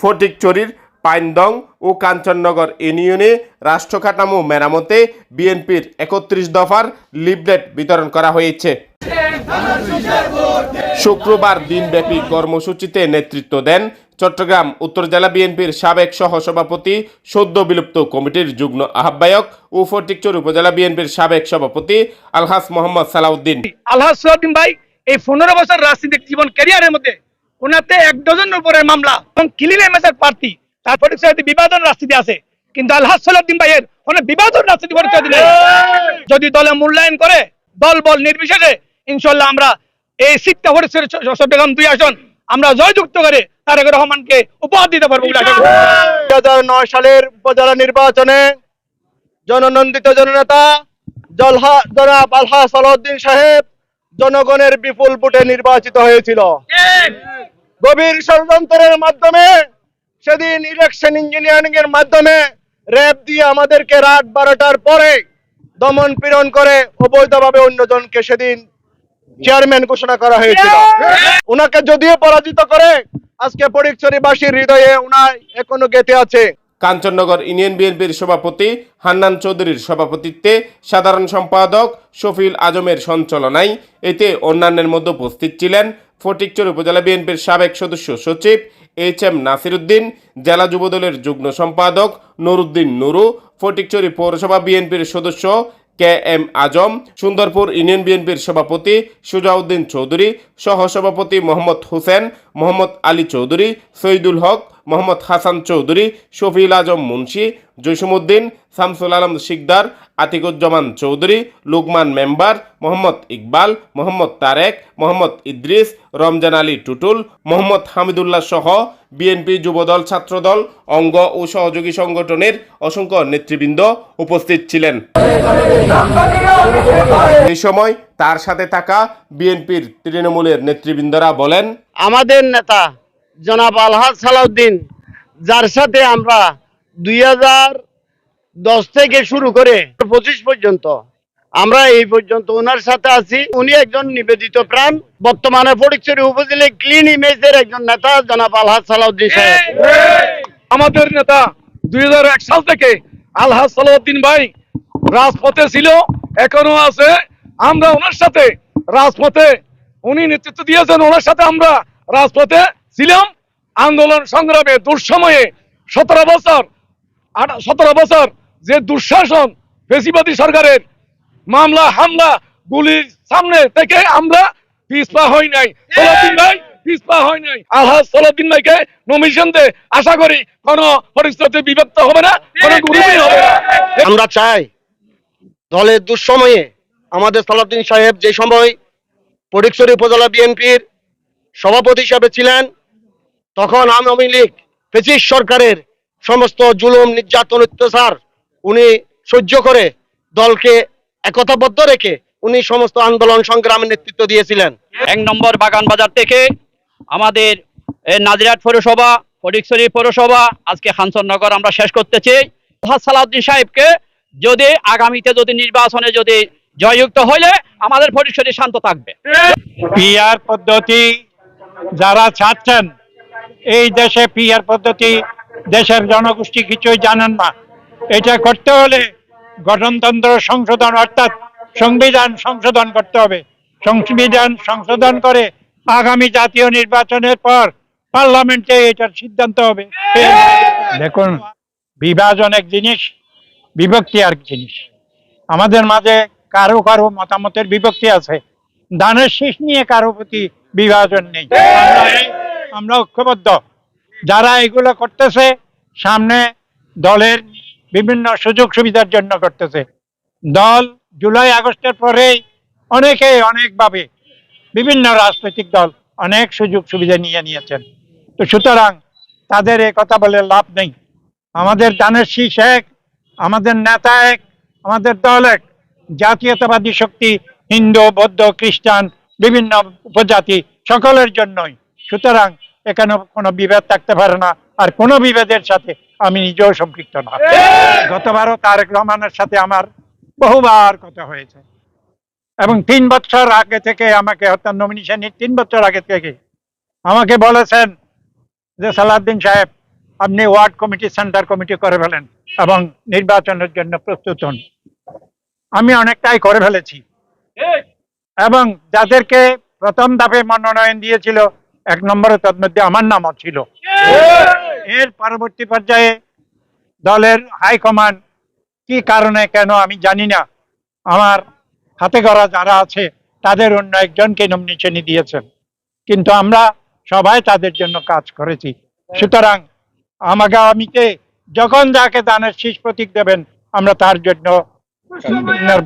ফটিকচুরির পাইনদং ও কাঞ্চননগর ইউনিয়নে রাষ্ট্র কাঠামো মেরামতে বিএনপির একত্রিশ দফার লিফলেট বিতরণ করা হয়েছে। শুক্রবার দিনব্যাপী কর্মসূচিতে নেতৃত্ব দেন চট্টগ্রাম উত্তর জেলা বিএনপির সাবেক সহসভাপতি সদ্য বিলুপ্ত কমিটির যুগ্ম আহ্বায়ক ও ফটিকচুর উপজেলা বিএনপির সাবেক সভাপতি আলহাস মোহাম্মদ সালাউদ্দিন। আলহাজ সোহাদ্দিন ভাই, এই পনেরো বছর রাজনৈতিক জীবন ক্যারিয়ারের মধ্যে ওনাতে এক ডজনের উপরে মামলা এবং কিলিন এমএসএর প্রার্থী। তারপরে সাথে বিবাদন রাজনীতি আছে। কিন্তু আলহাজ সোহাদ্দিন ভাইয়ের কোনো বিবাদন রাজনীতি পরিচয় দিলে যদি দলে মূল্যায়ন করে দল বল নির্বিশেষে ইনশাল্লাহ আমরা এই সিটটা হচ্ছে চট্টগ্রাম দুই আসন আমরা জয়যুক্ত করে তারেক রহমানকে উপহার দিতে পারব দুই হাজার নয় সালের উপজেলা নির্বাচনে জননন্দিত জননেতা জলহা জনাব আলহা সালাউদ্দিন সাহেব জনগণের বিপুল ভোটে নির্বাচিত হয়েছিল। গভীর ষড়যন্ত্রের মাধ্যমে, সেদিন ইলেকশন ইঞ্জিনিয়ারিং এর মাধ্যমে র্যাব দিয়ে আমাদেরকে রাত বারোটার পরে দমন পীড়ন করে অবৈধভাবে অন্যজনকে সেদিন চেয়ারম্যান ঘোষণা করা হয়েছিল। ওনাকে যদিও পরাজিত করে, আজকে পরীক্ষরীবাসীর হৃদয়ে উনার এখনও গেঁথে আছে। কাঞ্চননগর ইউনিয়ন বিএনপির সভাপতি হান্নান চৌধুরীর সভাপতিত্বে সাধারণ সম্পাদক শফিল আজমের সঞ্চালনায় এতে অন্যান্যের মধ্যে উপস্থিত ছিলেন ফটিকচর উপজেলা বিএনপির সাবেক সদস্য সচিব এইচ এম নাসিরুদ্দিন, জেলা যুবদলের যুগ্ম সম্পাদক নুরুদ্দিন নুরু, ফটিকচরি পৌরসভা বিএনপির সদস্য K M Azam, Sundarpur union বিএনপির সভাপতি সুজাউদ্দিন চৌধুরী, সহসভাপতি মোহাম্মদ হোসেন মোহাম্মদ আলী চৌধুরী সৈদুল হক, মোহাম্মদ হাসান চৌধুরী শফিল আজম মুন্সি জসিমুদ্দিন শামসুল আলম শিকদার, আতিকুজ্জামান চৌধুরী, লুকমান মেম্বার, মোহাম্মদ ইকবাল, মোহাম্মদ তারেক, মোহাম্মদ ইদ্রিস, রমজান আলী টুটুল, মোহাম্মদ হামিদুল্লাহ সহ বিএনপি যুবদল ছাত্রদল, অঙ্গ ও সহযোগী সংগঠনের অসংখ্য নেতৃবৃন্দ উপস্থিত ছিলেন। এই সময় তার সাথে থাকা বিএনপির তৃণমূলের নেতৃবৃন্দরা বলেন আমাদের নেতা জনাব আলহাজ সালাউদ্দিন যার সাথে আমরা দুই হাজার দশ থেকে শুরু করে পঁচিশ পর্যন্ত আমরা এই পর্যন্ত ওনার সাথে আছি। উনি একজন নিবেদিত প্রাণ। বর্তমানে ফটিকছড়ি উপজেলায় ক্লিন ইমেজের একজন নেতা জনাব আলহাজ সালাউদ্দিন সাহেব। আমাদের নেতা দুই হাজার এক সাল থেকে আলহাজ সালাউদ্দিন ভাই রাজপথে ছিল এখনও আছে। আমরা ওনার সাথে রাজপথে উনি নেতৃত্ব দিয়েছেন ওনার সাথে আমরা রাজপথে ছিলাম। আন্দোলন সংগ্রামে দুঃসময়ে সতেরো বছর সতেরো বছর যে দুঃশাসন বেশিবাদী সরকারের মামলা হামলা গুলির সামনে থেকে আমরা পিছপা হই নাই। ভাই পিছপা হয় নাই। আলহাজ সালাউদ্দিন ভাইকে নমিশন দে। আশা করি কোন পরিস্থিতি বিভক্ত হবে না কোন গ্রুপই হবে না। আমরা চাই দলের দুঃসময়ে আমাদের সালাউদ্দিন সাহেব যে সময় ফটিকছড়ি উপজেলা বিএনপির সভাপতি হিসাবে ছিলেন, তখন আওয়ামী লীগ ফেসিস সরকারের সমস্ত জুলুম, নির্যাতন, অত্যাচার উনি সহ্য করে দলকে একতাবদ্ধ রেখে উনি সমস্ত আন্দোলন সংগ্রামের নেতৃত্ব দিয়েছিলেন। এক নম্বর বাগান বাজার থেকে আমাদের নাজিরাট পৌরসভা ফটিকছড়ি পৌরসভা, আজকে হানসননগর আমরা শেষ করতেছি আলহাজ সালাউদ্দিন সাহেবকে যদি আগামীতে যদি নির্বাচনে যদি জয়যুক্ত হইলে আমাদের ফটিকছড়ি শান্ত থাকবে। পিআর পদ্ধতি যারা চাচ্ছেন এই দেশে পিআর পদ্ধতি দেশের জনগোষ্ঠী কিছুই জানেন না। এটা করতে হলে গঠনতন্ত্র সংশোধন অর্থাৎ সংবিধান সংশোধন করতে হবে। সংবিধান সংশোধন করে আগামী জাতীয় নির্বাচনের পর পার্লামেন্টে এটার সিদ্ধান্ত হবে। দেখুন, বিভাজন এক জিনিস, বিভক্তি আর জিনিস। আমাদের মাঝে কারও কারও মতামতের বিভক্তি আছে। দানের শীষ নিয়ে কারও প্রতি বিভাজন নেই। আমরা- আমরা ঐক্যবদ্ধ। যারা এগুলো করতেছে, সামনে দলের বিভিন্ন সুযোগ সুবিধার জন্য করতেছে। দল জুলাই আগস্টের পরেই অনেকে অনেকভাবে বিভিন্ন রাজনৈতিক দল অনেক সুযোগ সুবিধা নিয়ে নিয়েছেন। তো সুতরাং তাদের এ কথা বলে লাভ নেই। আমাদের দানের শীষ এক, আমাদের নেতা এক, আমাদের দল এক। জাতীয়তাবাদী শক্তি, হিন্দু, বৌদ্ধ, খ্রিস্টান, বিভিন্ন উপজাতি সকলের জন্যই। সুতরাং এখানে কোনো বিভেদ থাকতে পারে না, আর কোনো বিভেদের সাথে আমি নিজেও সম্পৃক্ত না। গতবারও তারেক রহমানের সাথে আমার বহুবার কথা হয়েছে। এবং তিন বছর আগে থেকে আমাকে অর্থাৎ নমিনেশনের তিন বছর আগে থেকে আমাকে বলেছেন যে, সালাউদ্দিন সাহেব, আপনি ওয়ার্ড কমিটি, সেন্টার কমিটি করে ফেলেন এবং নির্বাচনের জন্য প্রস্তুত হন। আমি অনেকটাই করে ফেলেছি। এবং যাদেরকে প্রথম ধাপে মনোনয়ন দিয়েছিল এক নম্বরে তার মধ্যে আমার নামও ছিল। এর পরবর্তী পর্যায়ে দলের হাইকমান্ড কি কারণে কেন আমি জানি না। আমার হাতে গড়া যারা আছে তাদের অন্য একজনকে নমিনেশনই দিয়েছেন। কিন্তু আমরা সবাই তাদের জন্য কাজ করেছি। সুতরাং আমাকে আমিতে যখন যাকে দানের শীষ প্রতীক দেবেন আমরা তার জন্য Mustafa'ya